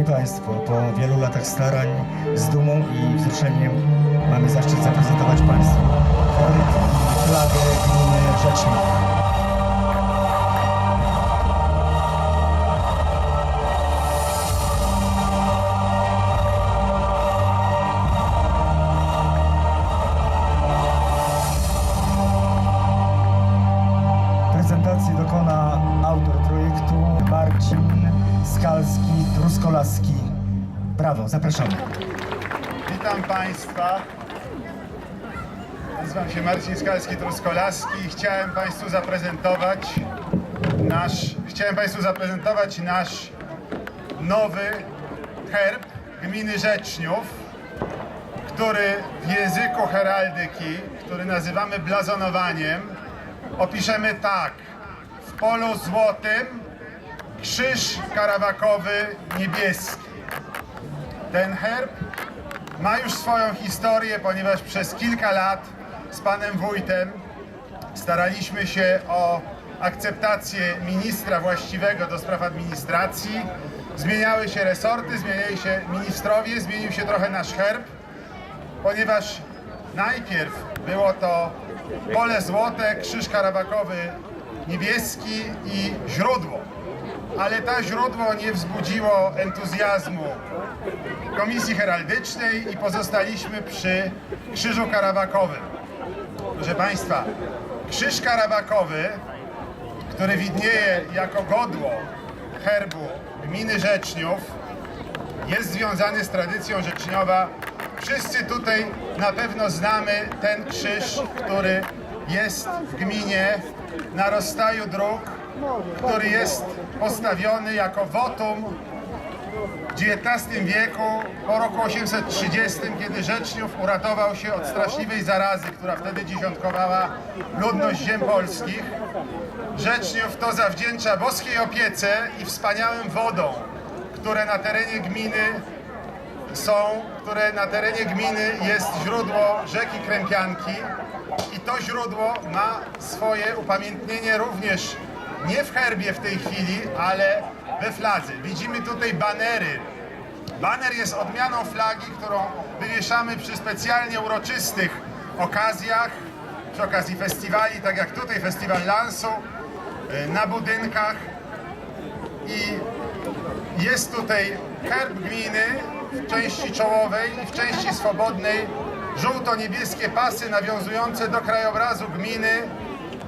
Państwo, po wielu latach starań z dumą i wzruszeniem mamy zaszczyt zaprezentować Państwu flagę gminy Rzecznik. Brawo, zapraszamy. Witam Państwa. Nazywam się Marcin Skalski-Truskolaski i chciałem Państwu zaprezentować nasz, chciałem Państwu zaprezentować nasz nowy herb gminy Rzeczniów, który w języku heraldyki, który nazywamy blazonowaniem, opiszemy tak. W polu złotym krzyż karawakowy niebieski. Ten herb ma już swoją historię, ponieważ przez kilka lat z panem wójtem staraliśmy się o akceptację ministra właściwego do spraw administracji. Zmieniały się resorty, zmieniali się ministrowie, zmienił się trochę nasz herb, ponieważ najpierw było to pole złote, krzyż karawakowy niebieski i źródło. Ale to źródło nie wzbudziło entuzjazmu Komisji Heraldycznej i pozostaliśmy przy Krzyżu Karawakowym. Proszę Państwa, Krzyż Karawakowy, który widnieje jako godło herbu gminy Rzeczniów, jest związany z tradycją Rzeczniowa. Wszyscy tutaj na pewno znamy ten krzyż, który jest w gminie na rozstaju dróg, który jest postawiony jako wotum w XIX wieku, po roku 830, kiedy Rzeczniów uratował się od straszliwej zarazy, która wtedy dziesiątkowała ludność ziem polskich. Rzeczniów to zawdzięcza boskiej opiece i wspaniałym wodom, które na terenie gminy są, które na terenie gminy jest źródło rzeki Krępianki i to źródło ma swoje upamiętnienie również nie w herbie w tej chwili, ale we fladze. Widzimy tutaj banery. Baner jest odmianą flagi, którą wywieszamy przy specjalnie uroczystych okazjach, przy okazji festiwali, tak jak tutaj festiwal Lansu, y, na budynkach i jest tutaj herb gminy w części czołowej i w części swobodnej żółto-niebieskie pasy nawiązujące do krajobrazu gminy,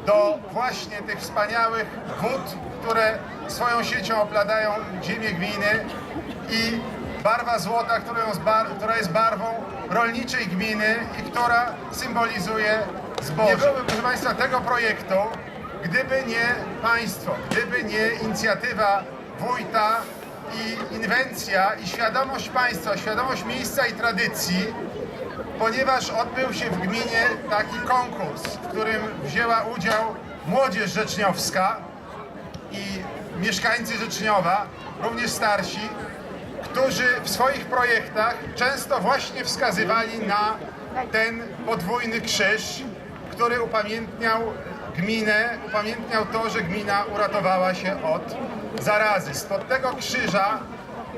do właśnie tych wspaniałych wód, które swoją siecią opladają ziemię gminy i barwa złota, która jest, barwą rolniczej gminy i która symbolizuje zboże. Nie byłoby, proszę Państwa, tego projektu, gdyby nie Państwo, gdyby nie inicjatywa wójta i inwencja i świadomość państwa, świadomość miejsca i tradycji, ponieważ odbył się w gminie taki konkurs, w którym wzięła udział młodzież rzeczniowska i mieszkańcy Rzeczniowa, również starsi, którzy w swoich projektach często właśnie wskazywali na ten podwójny krzyż, który upamiętniał gminę, upamiętniał to, że gmina uratowała się od zarazy. Spod tego krzyża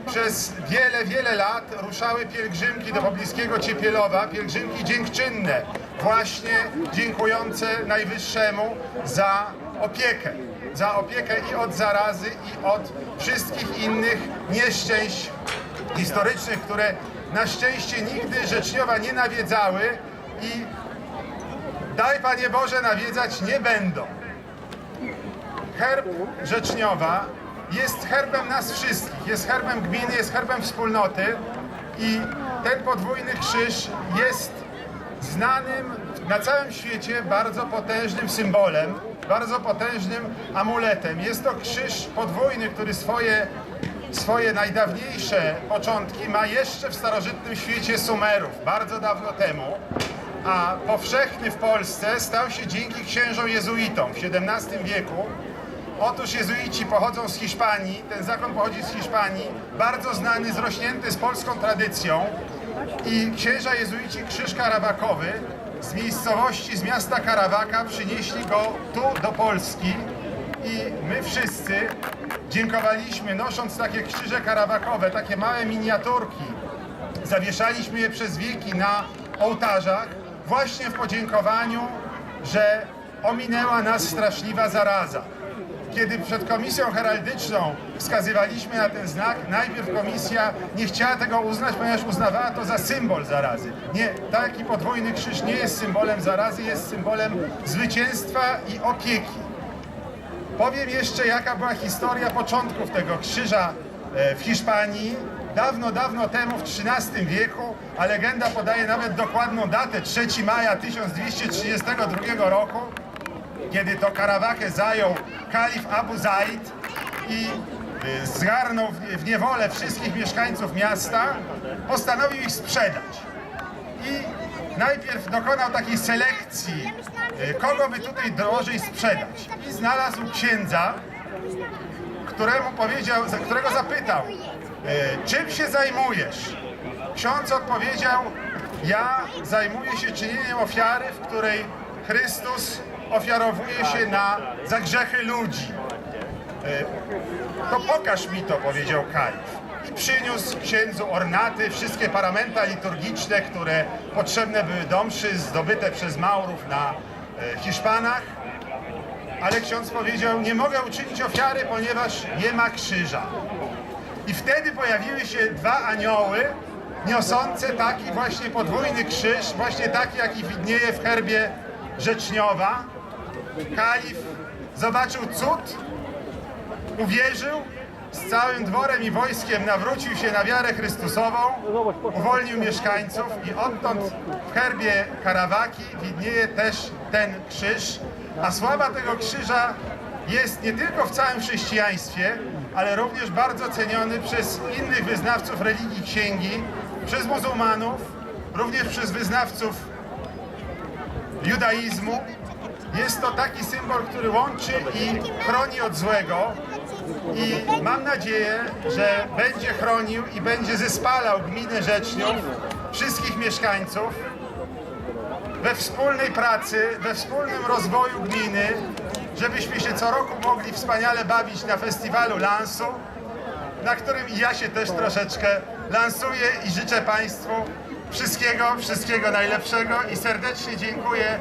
przez wiele, wiele lat ruszały pielgrzymki do pobliskiego Ciepielowa, pielgrzymki dziękczynne, właśnie dziękujące Najwyższemu za opiekę. Za opiekę i od zarazy, i od wszystkich innych nieszczęść historycznych, które na szczęście nigdy Rzeczniowa nie nawiedzały i daj Panie Boże nawiedzać nie będą. Herb Rzeczniowa jest herbem nas wszystkich, jest herbem gminy, jest herbem wspólnoty. I ten podwójny krzyż jest znanym na całym świecie bardzo potężnym symbolem, bardzo potężnym amuletem. Jest to krzyż podwójny, który swoje, swoje najdawniejsze początki ma jeszcze w starożytnym świecie Sumerów, bardzo dawno temu, a powszechny w Polsce stał się dzięki księżom jezuitom w XVII wieku, Otóż jezuici pochodzą z Hiszpanii, ten zakon pochodzi z Hiszpanii, bardzo znany, zrośnięty z polską tradycją i księża jezuici krzyż karawakowy z miejscowości, z miasta Karawaka przynieśli go tu do Polski i my wszyscy dziękowaliśmy nosząc takie krzyże karawakowe, takie małe miniaturki. Zawieszaliśmy je przez wieki na ołtarzach właśnie w podziękowaniu, że ominęła nas straszliwa zaraza. Kiedy przed komisją heraldyczną wskazywaliśmy na ten znak, najpierw komisja nie chciała tego uznać, ponieważ uznawała to za symbol zarazy. Nie, taki podwójny krzyż nie jest symbolem zarazy, jest symbolem zwycięstwa i opieki. Powiem jeszcze, jaka była historia początków tego krzyża e, w Hiszpanii. Dawno, dawno temu, w XIII wieku, a legenda podaje nawet dokładną datę, 3 maja 1232 roku, kiedy to Karawakę zajął kalif Abu Zaid i y, zgarnął w- niewolę wszystkich mieszkańców miasta, postanowił ich sprzedać. I najpierw dokonał takiej selekcji, y, kogo by tutaj drożej sprzedać. I znalazł księdza, któremu powiedział, którego zapytał, y, czym się zajmujesz? Ksiądz odpowiedział, ja zajmuję się czynieniem ofiary, w której Chrystus ofiarowuje się na, za grzechy ludzi. To pokaż mi to, powiedział kalif. I przyniósł księdzu ornaty, wszystkie paramenta liturgiczne, które potrzebne były do mszy, zdobyte przez Maurów na e, Hiszpanach. Ale ksiądz powiedział, nie mogę uczynić ofiary, ponieważ nie ma krzyża. I wtedy pojawiły się dwa anioły, niosące taki właśnie podwójny krzyż, właśnie taki, jaki widnieje w herbie Rzeczniowa. Kalif zobaczył cud, uwierzył, z całym dworem i wojskiem nawrócił się na wiarę Chrystusową, uwolnił mieszkańców i odtąd w herbie Karawaki widnieje też ten krzyż, a sława tego krzyża jest nie tylko w całym chrześcijaństwie, ale również bardzo ceniony przez innych wyznawców religii księgi, przez muzułmanów, również przez wyznawców judaizmu. Jest to taki symbol, który łączy i chroni od złego. I mam nadzieję, że będzie chronił i będzie zespalał gminę Rzeczniów, wszystkich mieszkańców we wspólnej pracy, we wspólnym rozwoju gminy, żebyśmy się co roku mogli wspaniale bawić na festiwalu Lansu, na którym ja się też troszeczkę lansuję i życzę Państwu wszystkiego, wszystkiego najlepszego i serdecznie dziękuję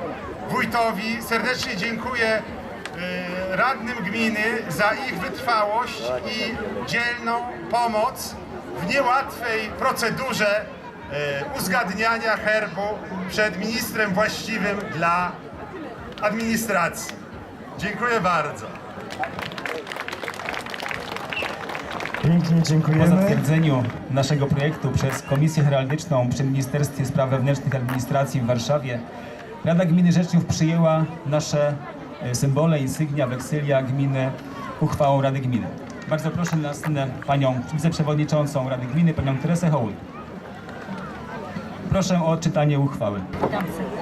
wójtowi, serdecznie dziękuję y, radnym gminy za ich wytrwałość i dzielną pomoc w niełatwej procedurze y, uzgadniania herbu przed ministrem właściwym dla administracji. Dziękuję bardzo. Pięknie Po dziękujemy. zatwierdzeniu naszego projektu przez Komisję Heraldyczną przy Ministerstwie Spraw Wewnętrznych i Administracji w Warszawie Rada Gminy Rzeczniów przyjęła nasze e, symbole, insygnia, weksylia gminy uchwałą Rady Gminy. Bardzo proszę na scenę panią wiceprzewodniczącą Rady Gminy, panią Teresę Hołd. Proszę o odczytanie uchwały.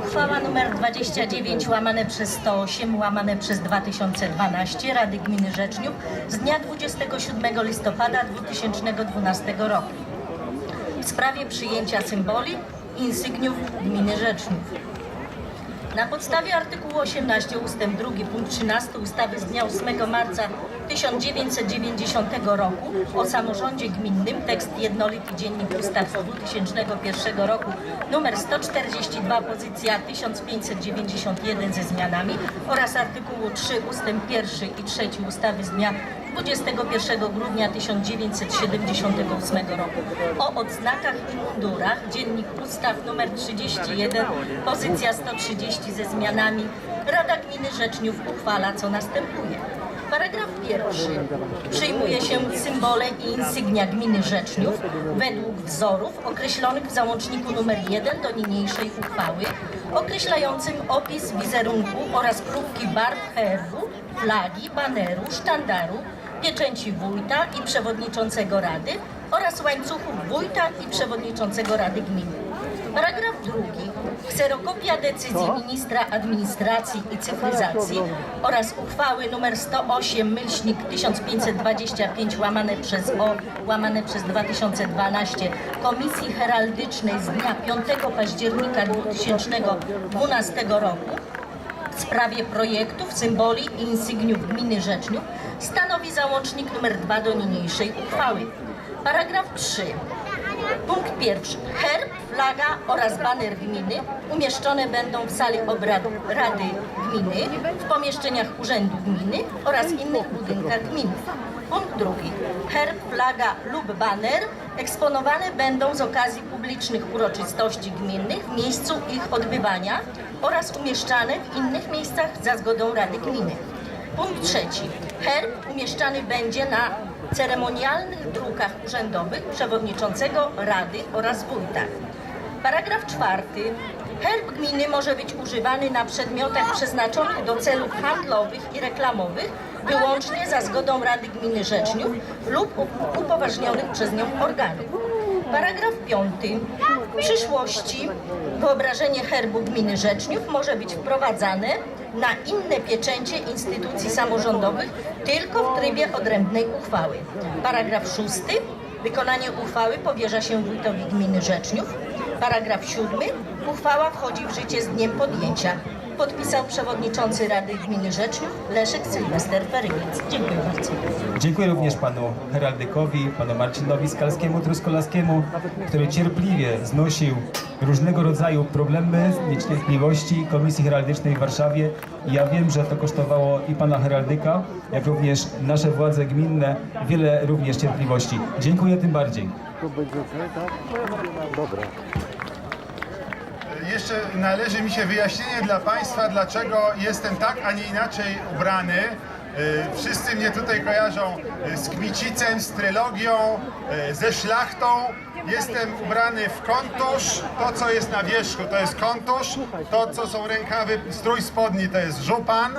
Uchwała nr 29 łamane przez 108 łamane przez 2012 Rady Gminy Rzeczniów z dnia 27 listopada 2012 roku w sprawie przyjęcia symboli i insygniów Gminy Rzeczniów. Na podstawie artykułu 18 ust. 2 punkt 13 ustawy z dnia 8 marca 1990 roku o samorządzie gminnym, tekst jednolity dziennik ustaw z 2001 roku numer 142 pozycja 1591 ze zmianami oraz artykułu 3 ust. 1 i 3 ustawy z dnia 21 grudnia 1978 roku o odznakach i mundurach, dziennik ustaw nr 31, pozycja 130 ze zmianami, Rada Gminy Rzeczniów uchwala co następuje. Paragraf pierwszy. Przyjmuje się symbole i insygnia gminy Rzeczniów według wzorów określonych w załączniku nr 1 do niniejszej uchwały, określającym opis wizerunku oraz próbki barw herbu, flagi, baneru, sztandaru, pieczęci wójta i przewodniczącego rady oraz łańcuchów wójta i przewodniczącego rady gminy. Paragraf drugi. Kserokopia decyzji ministra administracji i cyfryzacji oraz uchwały nr 108 myślnik 1525 łamane przez O łamane przez 2012 Komisji Heraldycznej z dnia 5 października 2012 roku w sprawie projektów, symboli i insygniów gminy Rzeczniów stanowi załącznik nr 2 do niniejszej uchwały. Paragraf 3. Punkt pierwszy. Herb, flaga oraz baner gminy umieszczone będą w sali obrad Rady Gminy, w pomieszczeniach Urzędu Gminy oraz innych budynkach gminy. Punkt drugi. Herb, flaga lub baner eksponowane będą z okazji publicznych uroczystości gminnych w miejscu ich odbywania oraz umieszczane w innych miejscach za zgodą Rady Gminy. Punkt trzeci. Herb umieszczany będzie na ceremonialnych drukach urzędowych przewodniczącego Rady oraz wójta. Paragraf czwarty. Herb gminy może być używany na przedmiotach przeznaczonych do celów handlowych i reklamowych wyłącznie za zgodą Rady Gminy Rzeczniów lub upoważnionych przez nią organów. Paragraf piąty. W przyszłości wyobrażenie herbu gminy Rzeczniów może być wprowadzane na inne pieczęcie instytucji samorządowych tylko w trybie odrębnej uchwały. Paragraf szósty. Wykonanie uchwały powierza się wójtowi gminy Rzeczniów. Paragraf siódmy. Uchwała wchodzi w życie z dniem podjęcia. Podpisał przewodniczący Rady Gminy Rzeczniów Leszek Sylwester Ferygiec. Dziękuję bardzo. Dziękuję również panu heraldykowi, panu Marcinowi Skalskiemu Truskolaskiemu, który cierpliwie znosił różnego rodzaju problemy, niecierpliwości Komisji Heraldycznej w Warszawie. I ja wiem, że to kosztowało i pana heraldyka, jak również nasze władze gminne wiele również cierpliwości. Dziękuję tym bardziej. Jeszcze należy mi się wyjaśnienie dla Państwa, dlaczego jestem tak, a nie inaczej ubrany. Y, Wszyscy mnie tutaj kojarzą y, z Kmicicem, z trylogią, y, ze szlachtą. Jestem ubrany w kontusz. To, co jest na wierzchu, to jest kontusz. To, co są rękawy, strój spodni, to jest żupan.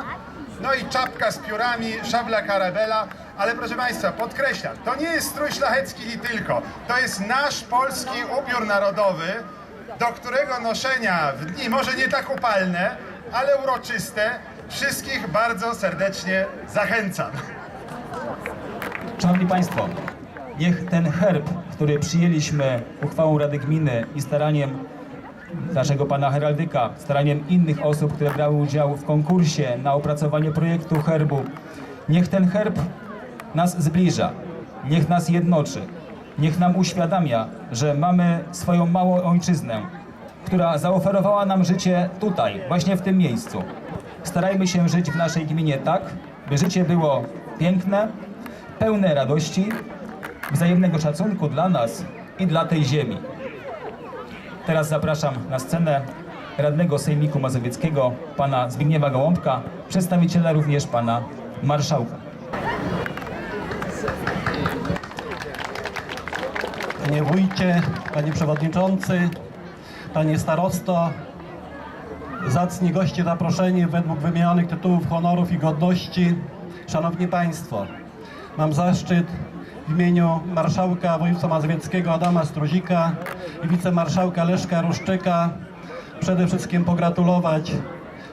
No i czapka z piórami, szabla karabela. Ale proszę Państwa, podkreślam, to nie jest strój szlachecki i tylko. To jest nasz polski ubiór narodowy, do którego noszenia w dni może nie tak upalne, ale uroczyste, wszystkich bardzo serdecznie zachęcam. Szanowni Państwo, niech ten herb, który przyjęliśmy uchwałą Rady Gminy i staraniem naszego pana heraldyka, staraniem innych osób, które brały udział w konkursie na opracowanie projektu herbu, niech ten herb nas zbliża, niech nas jednoczy, niech nam uświadamia, że mamy swoją małą ojczyznę, która zaoferowała nam życie tutaj, właśnie w tym miejscu. Starajmy się żyć w naszej gminie tak, by życie było piękne, pełne radości, wzajemnego szacunku dla nas i dla tej ziemi. Teraz zapraszam na scenę radnego Sejmiku Mazowieckiego, pana Zbigniewa Gołąbka, przedstawiciela również pana marszałka. Panie wójcie, panie przewodniczący, panie starosto, zacni goście zaproszeni według wymienionych tytułów honorów i godności, szanowni państwo, mam zaszczyt w imieniu marszałka województwa mazowieckiego Adama Struzika i wicemarszałka Leszka Ruszczyka przede wszystkim pogratulować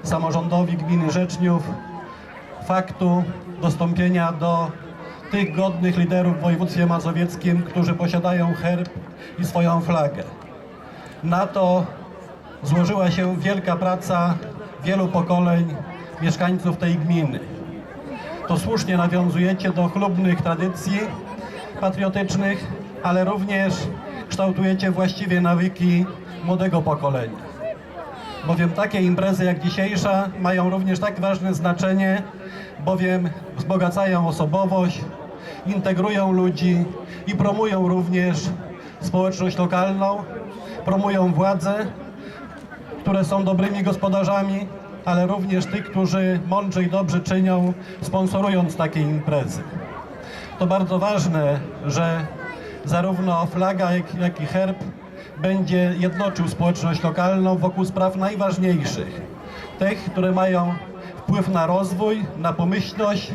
samorządowi gminy Rzeczniów faktu dostąpienia do tych godnych liderów w województwie mazowieckim, którzy posiadają herb i swoją flagę. Na to złożyła się wielka praca wielu pokoleń mieszkańców tej gminy. To słusznie nawiązujecie do chlubnych tradycji patriotycznych, ale również kształtujecie właściwie nawyki młodego pokolenia bowiem takie imprezy jak dzisiejsza mają również tak ważne znaczenie, bowiem wzbogacają osobowość, integrują ludzi i promują również społeczność lokalną, promują władze, które są dobrymi gospodarzami, ale również tych, którzy mądrze i dobrze czynią, sponsorując takie imprezy. To bardzo ważne, że zarówno flaga, jak, jak i herb będzie jednoczył społeczność lokalną wokół spraw najważniejszych. Tych, które mają wpływ na rozwój, na pomyślność.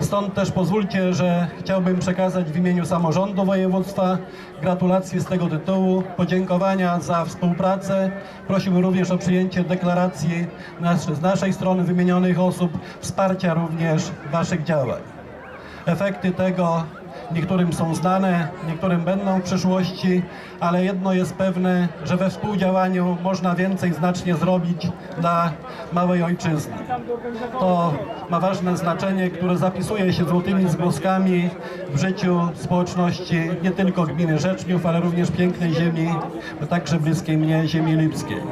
Stąd też pozwólcie, że chciałbym przekazać w imieniu samorządu województwa gratulacje z tego tytułu, podziękowania za współpracę. Prosiłbym również o przyjęcie deklaracji z naszej strony wymienionych osób, wsparcia również Waszych działań. Efekty tego niektórym są znane, niektórym będą w przyszłości, ale jedno jest pewne, że we współdziałaniu można więcej znacznie zrobić dla małej ojczyzny. To ma ważne znaczenie, które zapisuje się złotymi zgłoskami w życiu społeczności nie tylko gminy Rzeczniów, ale również pięknej ziemi, także bliskiej mnie, ziemi lipskiej.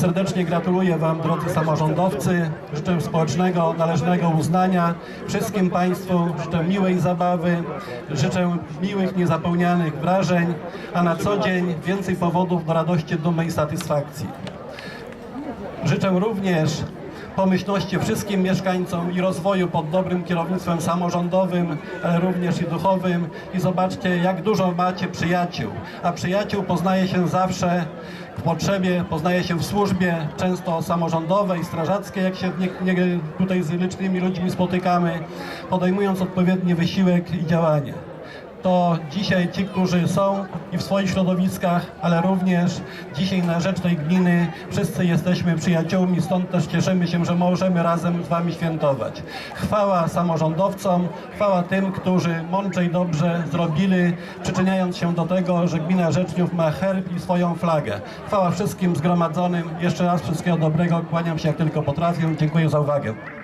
Serdecznie gratuluję Wam, drodzy samorządowcy. Życzę społecznego, należnego uznania wszystkim Państwu. Życzę miłej zabawy, życzę miłych, niezapomnianych wrażeń, a na co dzień więcej powodów do radości, dumy i satysfakcji. Życzę również pomyślności wszystkim mieszkańcom i rozwoju pod dobrym kierownictwem samorządowym, ale również i duchowym. I zobaczcie, jak dużo macie przyjaciół. A przyjaciół poznaje się zawsze w potrzebie, poznaje się w służbie, często samorządowej, strażackiej, jak się nie, nie, tutaj z licznymi ludźmi spotykamy, podejmując odpowiedni wysiłek i działanie to dzisiaj ci, którzy są i w swoich środowiskach, ale również dzisiaj na rzecz tej gminy wszyscy jesteśmy przyjaciółmi, stąd też cieszymy się, że możemy razem z Wami świętować. Chwała samorządowcom, chwała tym, którzy mądrze i dobrze zrobili, przyczyniając się do tego, że gmina Rzeczniów ma herb i swoją flagę. Chwała wszystkim zgromadzonym. Jeszcze raz wszystkiego dobrego. Kłaniam się jak tylko potrafię. Dziękuję za uwagę.